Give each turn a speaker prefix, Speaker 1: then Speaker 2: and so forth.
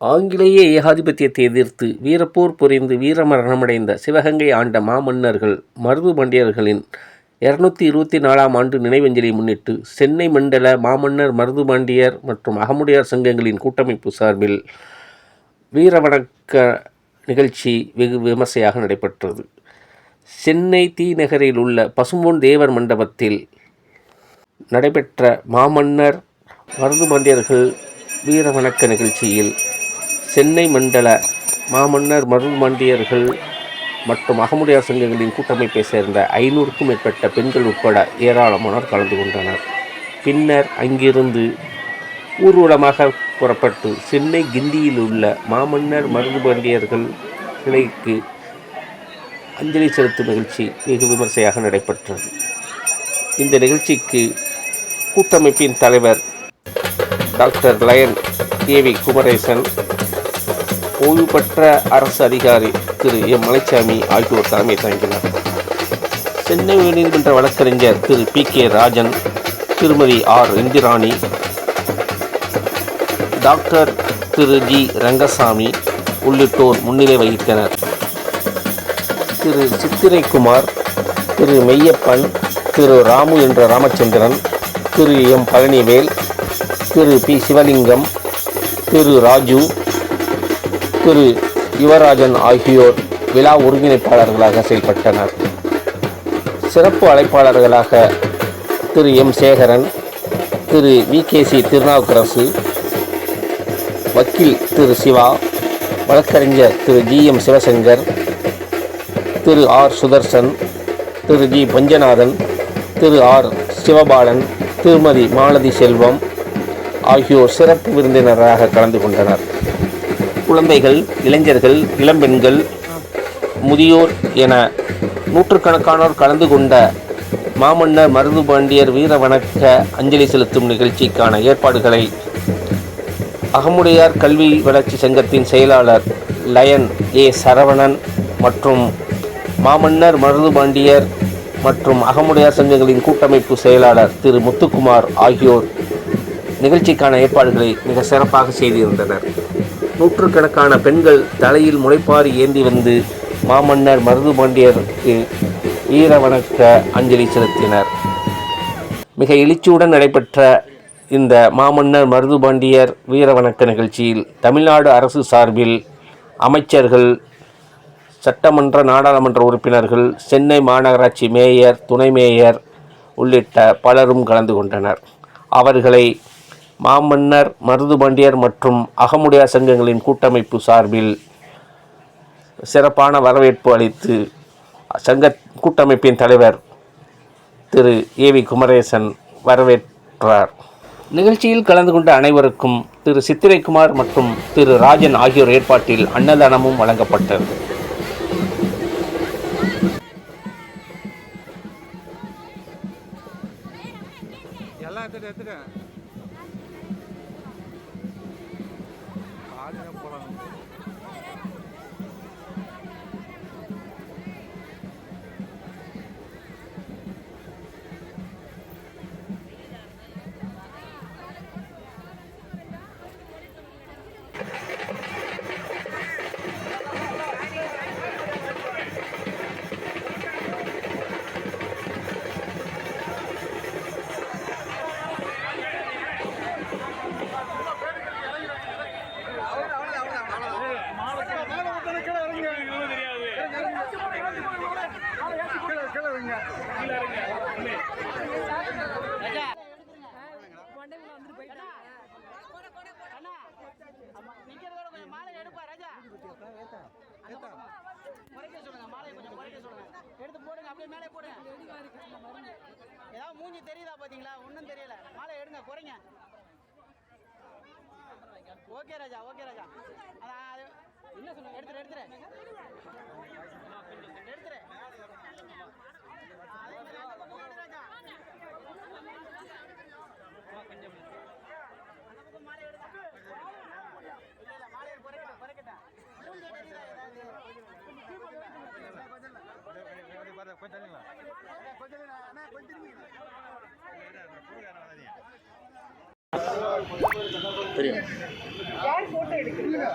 Speaker 1: ஆங்கிலேய ஏகாதிபத்தியத்தை எதிர்த்து வீரப்போர் புரிந்து வீரமரணமடைந்த சிவகங்கை ஆண்ட மாமன்னர்கள் மருது பாண்டியர்களின் இருநூத்தி இருபத்தி நாலாம் ஆண்டு நினைவஞ்சலியை முன்னிட்டு சென்னை மண்டல மாமன்னர் மருது பாண்டியர் மற்றும் அகமுடையார் சங்கங்களின் கூட்டமைப்பு சார்பில் வீரவணக்க நிகழ்ச்சி வெகு விமர்சையாக நடைபெற்றது. சென்னை தீநகரில் உள்ள பசும்பொன் தேவர் மண்டபத்தில் நடைபெற்ற மாமன்னர் மருது பாண்டியர்கள் வீரவணக்க நிகழ்ச்சியில் சென்னை மண்டல மாமன்னர் மருதுமாண்டியர்கள் மற்றும் அகமுடையார் சங்கங்களின் கூட்டமைப்பை சேர்ந்த ஐநூறுக்கும் மேற்பட்ட பெண்கள் உட்பட ஏராளமானோர் கலந்து கொண்டனர். பின்னர் அங்கிருந்து ஊர்வலமாக புறப்பட்டு சென்னை கிண்டியில் உள்ள மாமன்னர் மருதுபாண்டியர்கள் சிலைக்கு அஞ்சலி செலுத்தும் நிகழ்ச்சி வெகு விமர்சையாக நடைபெற்றது. இந்த நிகழ்ச்சிக்கு கூட்டமைப்பின் தலைவர் டாக்டர் லயன் தேவி குமரேசன் ஓய்வு பெற்ற அரசு அதிகாரி திரு எம். மலைச்சாமி ஆகியோர் தலைமை தாங்கினார். சென்னை உயர்நீதிமன்ற வழக்கறிஞர் திரு பி. கே. ராஜன் திருமதி ஆர். இந்திராணி டாக்டர் திரு ஜி. ரங்கசாமி உள்ளிட்டோர் முன்னிலை வகித்தனர். திரு சித்திரைக்குமார் திரு மெய்யப்பன் திரு ராமு என்ற ராமச்சந்திரன் திரு எம். பழனிவேல் திரு பி. சிவலிங்கம் திரு ராஜு திரு யுவராஜன் ஆகியோர் விழா ஒருங்கிணைப்பாளர்களாக செயல்பட்டனர். சிறப்பு அழைப்பாளர்களாக திரு எம் சேகரன் திரு வி கே சி திருநாவுக்கரசு வக்கீல் திரு சிவா வழக்கறிஞர் திரு ஜி எம் சிவசங்கர் திரு ஆர் சுதர்சன் திரு ஜி பஞ்சநாதன் திரு ஆர் சிவபாலன் திருமதி மாலதி செல்வம் ஆகியோர் சிறப்பு விருந்தினராக கலந்து கொண்டனர். குழந்தைகள் இளைஞர்கள் இளம்பெண்கள் முதியோர் என நூற்றுக்கணக்கானோர் கலந்து கொண்ட மாமன்னர் மருது பாண்டியர் வீர வணக்க அஞ்சலி செலுத்தும் நிகழ்ச்சிக்கான ஏற்பாடுகளை அகமுடையார் கல்வி வளர்ச்சி சங்கத்தின் செயலாளர் லயன் ஏ சரவணன் மற்றும் மாமன்னர் மருது பாண்டியர் மற்றும் அகமுடையார் சங்கங்களின் கூட்டமைப்பு செயலாளர் திரு முத்துக்குமார் ஆகியோர் நிகழ்ச்சிக்கான ஏற்பாடுகளை மிக சிறப்பாக செய்திருந்தனர். நூற்றுக்கணக்கான பெண்கள் தலையில் முளைப்பாரி ஏந்தி வந்து மாமன்னர் மருது பாண்டியருக்கு வீர வணக்க அஞ்சலி செலுத்தினர். மிக எழுச்சியுடன் நடைபெற்ற இந்த மாமன்னர் மருது பாண்டியர் வீர வணக்க நிகழ்ச்சியில் தமிழ்நாடு அரசு சார்பில் அமைச்சர்கள் சட்டமன்ற நாடாளுமன்ற உறுப்பினர்கள் சென்னை மாநகராட்சி மேயர் துணை மேயர் உள்ளிட்ட பலரும் கலந்து கொண்டனர். அவர்களை மாமன்னர் மருதுபாண்டியர் மற்றும் அகமுடையார் சங்கங்களின் கூட்டமைப்பு சார்பில் சிறப்பான வரவேற்பு அளித்து சங்க கூட்டமைப்பின் தலைவர் திரு ஏ வி குமரேசன் வரவேற்றார். நிகழ்ச்சியில் கலந்து கொண்ட அனைவருக்கும் திரு சித்திரைக்குமார் மற்றும் திரு ராஜன் ஆகியோர் ஏற்பாட்டில் அன்னதானமும் வழங்கப்பட்டது.
Speaker 2: எல்லாம் எடுத்துட்டு
Speaker 3: எடுத்து போடுங்க அப்படியே மேலே போடுங்க. ஏதாவது மூஞ்சி தெரியுதா பார்த்தீங்களா ஒன்றும் தெரியல. மாலை எடுங்க குறைங்க. ஓகே ராஜா ஓகே ராஜா. அதான் அது என்ன சொல்லுங்க எடுத்துரு எடுத்துரு. எடுத்துரு.
Speaker 2: கொஞ்சம்
Speaker 3: கொஞ்சம்
Speaker 4: தெரியும்.
Speaker 2: யார் போட்டோ எடுக்கிறீங்க?